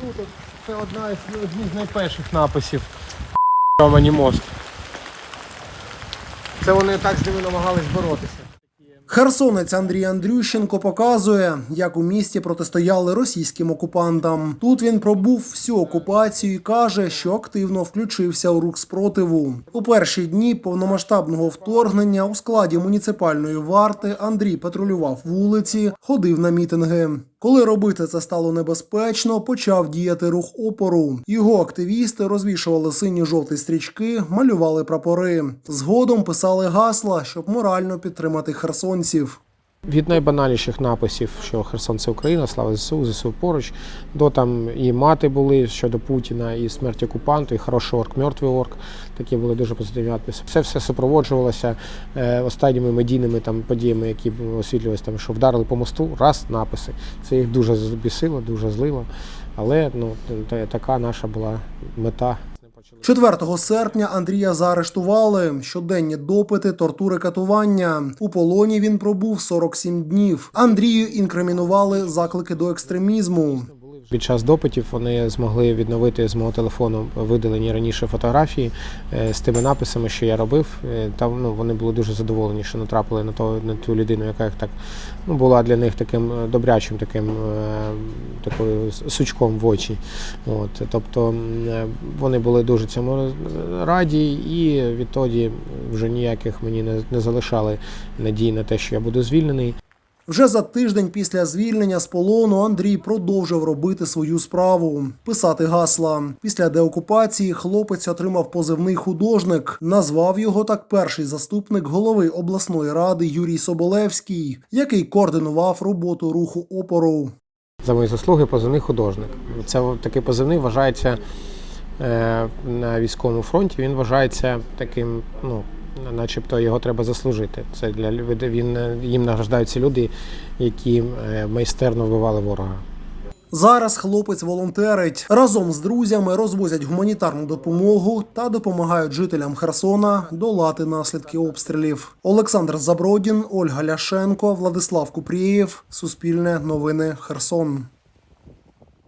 Тут це одна із одні з найперших написів Романі мост. Це вони так з ними намагались боротися. Херсонець Андрій Андрющенко показує, як у місті протистояли російським окупантам. Тут він пробув всю окупацію і каже, що активно включився у рух спротиву. У перші дні повномасштабного вторгнення у складі муніципальної варти Андрій патрулював вулиці, ходив на мітинги. Коли робити це стало небезпечно, почав діяти рух опору. Його активісти розвішували сині-жовті стрічки, малювали прапори. Згодом писали гасла, щоб морально підтримати херсонців. Від найбанальніших написів, що Херсон це Україна, слава ЗСУ, ЗСУ поруч, до там і мати були щодо Путіна, і смерть окупанту, і хороший орк, мертвий орк. Такі були дуже позитивні надписи. Це все супроводжувалося е, останніми медійними там подіями, які освітлювалися, там, що вдарили по мосту, раз написи. Це їх дуже збісило, дуже злило. Але ну, та- така наша була мета. 4 серпня Андрія заарештували. Щоденні допити, тортури, катування. У полоні він пробув 47 днів. Андрію інкримінували заклики до екстремізму. Під час допитів вони змогли відновити з мого телефону видалені раніше фотографії е, з тими написами, що я робив. Е, Там ну, вони були дуже задоволені, що натрапили на то на ту людину, яка їх так ну, була для них таким е, добрячим, таким такою сучком в очі. От, тобто е, вони були дуже цьому раді, і відтоді вже ніяких мені не, не залишали надій на те, що я буду звільнений. Вже за тиждень після звільнення з полону Андрій продовжив робити свою справу писати гасла. Після деокупації хлопець отримав позивний художник. Назвав його так перший заступник голови обласної ради Юрій Соболевський, який координував роботу руху опору. За мої заслуги позивний художник. Це такий позивний вважається е, на військовому фронті. Він вважається таким, ну начебто його треба заслужити. Це для він е, їм награждаються люди, які е, майстерно вбивали ворога. Зараз хлопець волонтерить разом з друзями розвозять гуманітарну допомогу та допомагають жителям Херсона долати наслідки обстрілів. Олександр Забродін, Ольга Ляшенко, Владислав Купрієв. Суспільне новини Херсон.